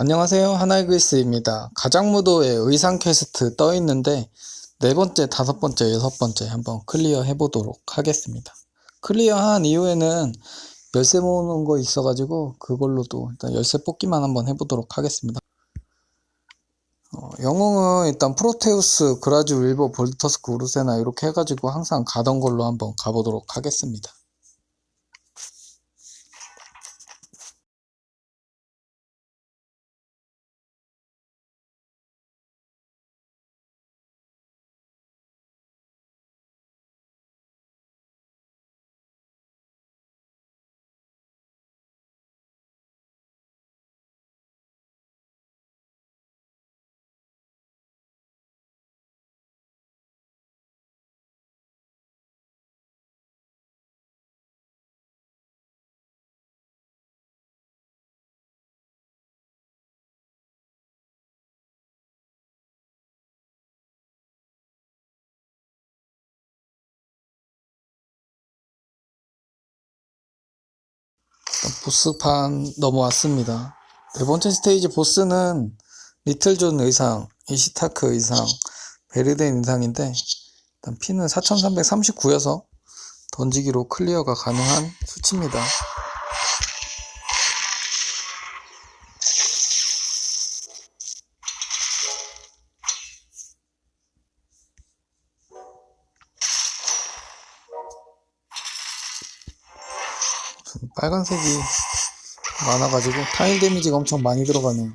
안녕하세요. 하나이글스입니다. 가장무도에 의상 퀘스트 떠 있는데 네 번째, 다섯 번째, 여섯 번째 한번 클리어 해보도록 하겠습니다. 클리어한 이후에는 열쇠 모으는 거 있어가지고 그걸로도 일단 열쇠 뽑기만 한번 해보도록 하겠습니다. 어, 영웅은 일단 프로테우스, 그라즈, 윌버, 볼터스크, 우르세나 이렇게 해가지고 항상 가던 걸로 한번 가보도록 하겠습니다. 보스판 넘어왔습니다. 네 번째 스테이지 보스는 리틀존 의상, 이시타크 의상, 베르덴 의상인데 일단 피는 4339여서 던지기로 클리어가 가능한 수치입니다. 빨간색이 많아가지고 타일 데미지가 엄청 많이 들어가네요.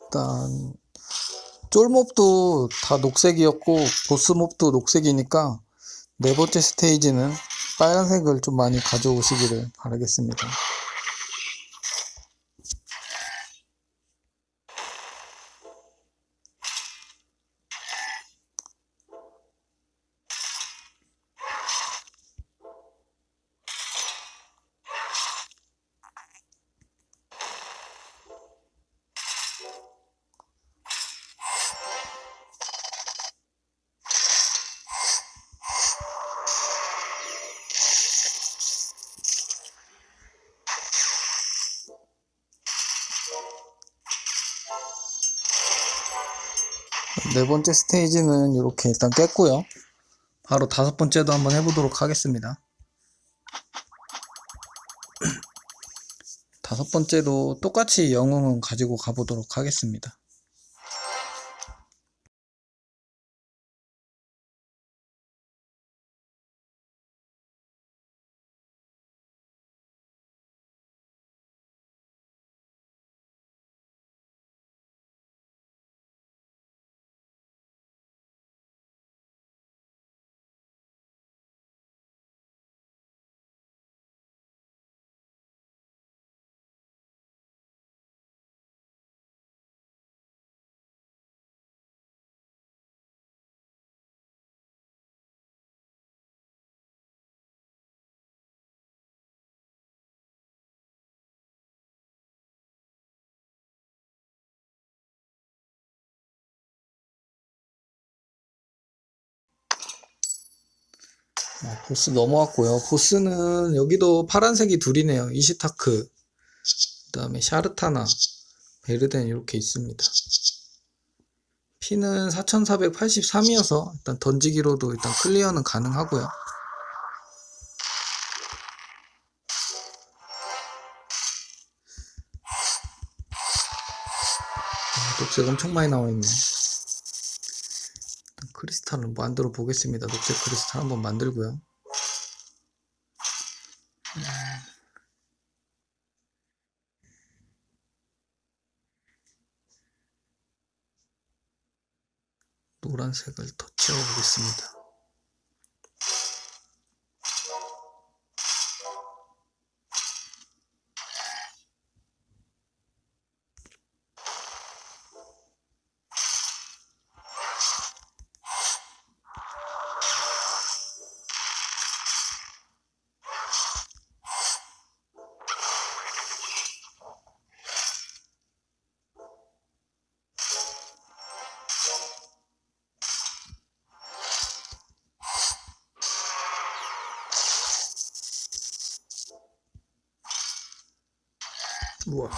일단 쫄몹도 다 녹색이었고 보스몹도 녹색이니까 네 번째 스테이지는 빨간색을 좀 많이 가져오시기를 바라겠습니다. 네 번째 스테이지는 이렇게 일단 깼고요. 바로 다섯 번째도 한번 해보도록 하겠습니다. 다섯 번째도 똑같이 영웅은 가지고 가보도록 하겠습니다. 어, 보스 넘어왔고요. 보스는 여기도 파란색이 둘이네요. 이시타크, 그 다음에 샤르타나, 베르덴 이렇게 있습니다. 피는 4483이어서 일단 던지기로도 일단 클리어는 가능하고요. 아, 녹색 엄청 많이 나와 있네. 크리스탈을 만들어 보겠습니다. 녹색 크리스탈 한번 만들고요. 노란색을 더 채워보겠습니다. 우와.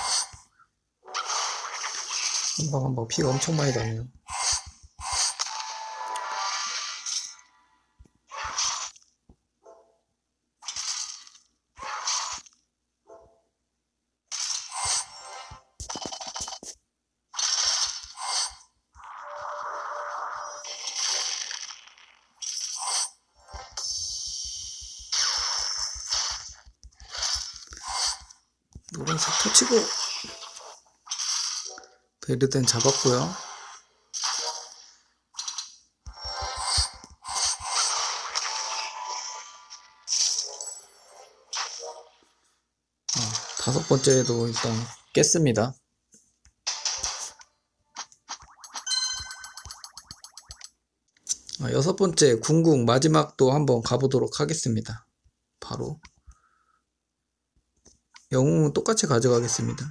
한방 한방 피가 엄청 많이 나네요. 노란색 터치고 베르덴 잡았고요. 어, 다섯 번째도 일단 깼습니다. 아, 여섯 번째 궁궁 마지막도 한번 가보도록 하겠습니다. 바로 영웅은 똑같이 가져가겠습니다.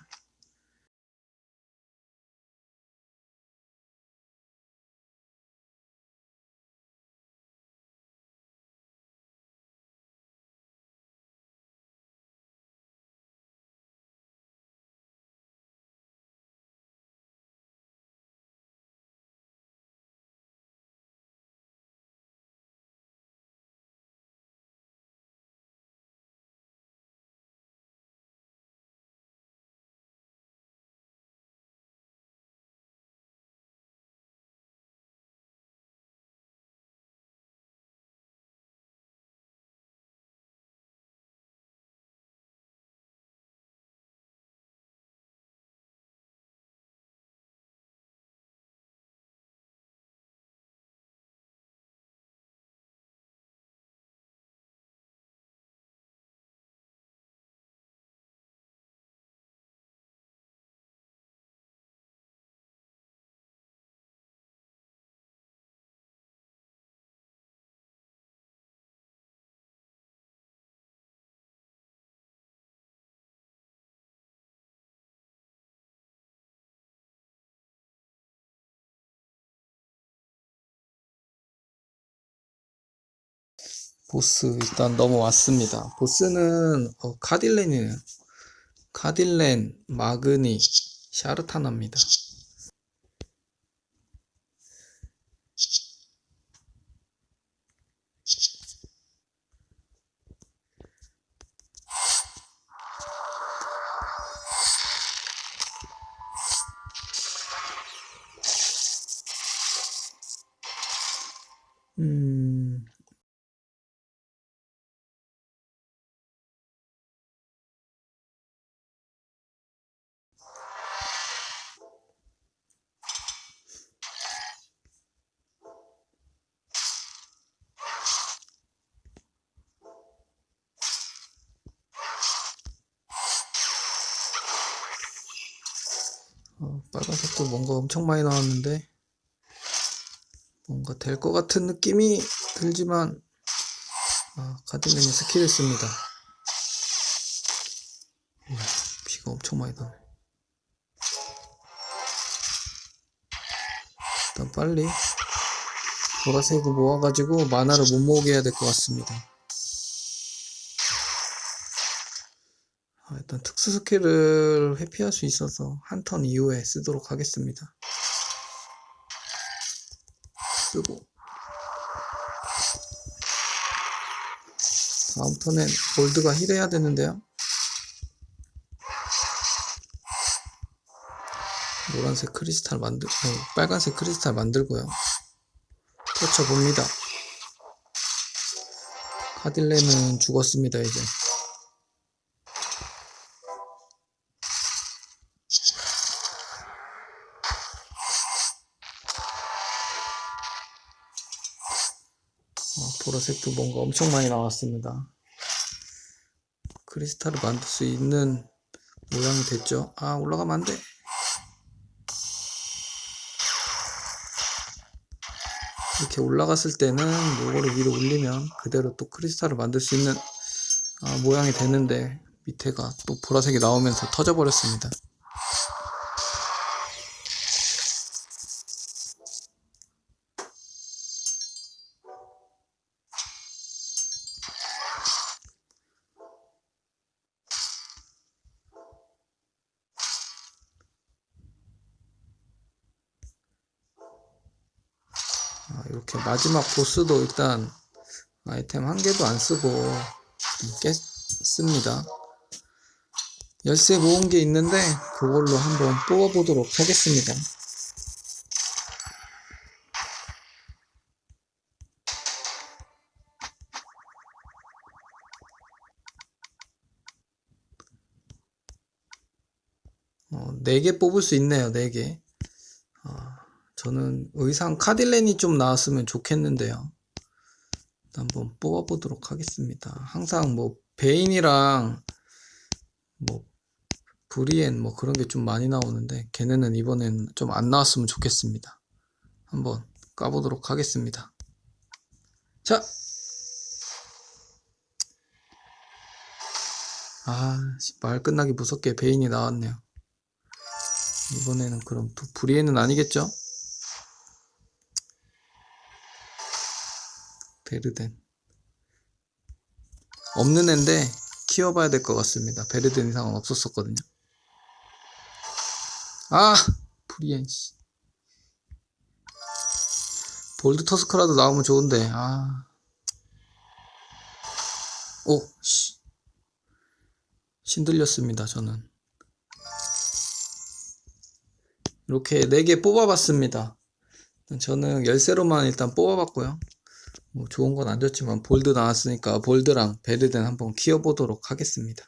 보스 일단 넘어왔습니다. 보스는 어, 카딜렌이에요. 카딜렌, 마그니, 샤르타나입니다. 어, 빨간색도 뭔가 엄청 많이 나왔는데 뭔가 될 것 같은 느낌이 들지만 아, 카딜렌이 스킬을 씁니다. 이야, 피가 엄청 많이 나네. 일단 빨리 보라색을 모아가지고 만화를 못 모으게 해야 될 것 같습니다. 아, 일단 특수 스킬을 회피할 수 있어서 한 턴 이후에 쓰도록 하겠습니다. 쓰고 다음 턴엔 골드가 힐해야 되는데요. 노란색 크리스탈 만들, 아니, 빨간색 크리스탈 만들고요. 펼쳐봅니다. 카딜레는 죽었습니다, 이제. 보라색도 뭔가 엄청 많이 나왔습니다. 크리스탈을 만들 수 있는 모양이 됐죠. 아, 올라가면 안 돼. 이렇게 올라갔을 때는 요거를 위로 올리면 그대로 또 크리스탈을 만들 수 있는 아, 모양이 되는데 밑에가 또 보라색이 나오면서 터져버렸습니다. 이렇게 마지막 보스도 일단 아이템 한 개도 안 쓰고 깼습니다. 열쇠 모은 게 있는데 그걸로 한번 뽑아보도록 하겠습니다. 어, 4개 뽑을 수 있네요, 4개. 저는 의상 카딜렌이 좀 나왔으면 좋겠는데요. 한번 뽑아보도록 하겠습니다. 항상 뭐 베인이랑 뭐 브리엔 뭐 그런 게 좀 많이 나오는데 걔네는 이번엔 좀 안 나왔으면 좋겠습니다. 한번 까보도록 하겠습니다. 자! 아, 씨, 말 끝나기 무섭게 베인이 나왔네요. 이번에는 그럼 또 브리엔은 아니겠죠? 베르덴 없는 앤데 키워봐야 될 것 같습니다. 베르덴 이상은 없었었거든요. 아 브리엔 씨 볼드 터스크라도 나오면 좋은데 아 오, 씨. 신들렸습니다, 저는. 이렇게 4개 뽑아봤습니다. 저는 열쇠로만 일단 뽑아봤고요. 뭐 좋은 건안 줬지만 볼드 나왔으니까 볼드랑 베르덴 한번 키워보도록 하겠습니다.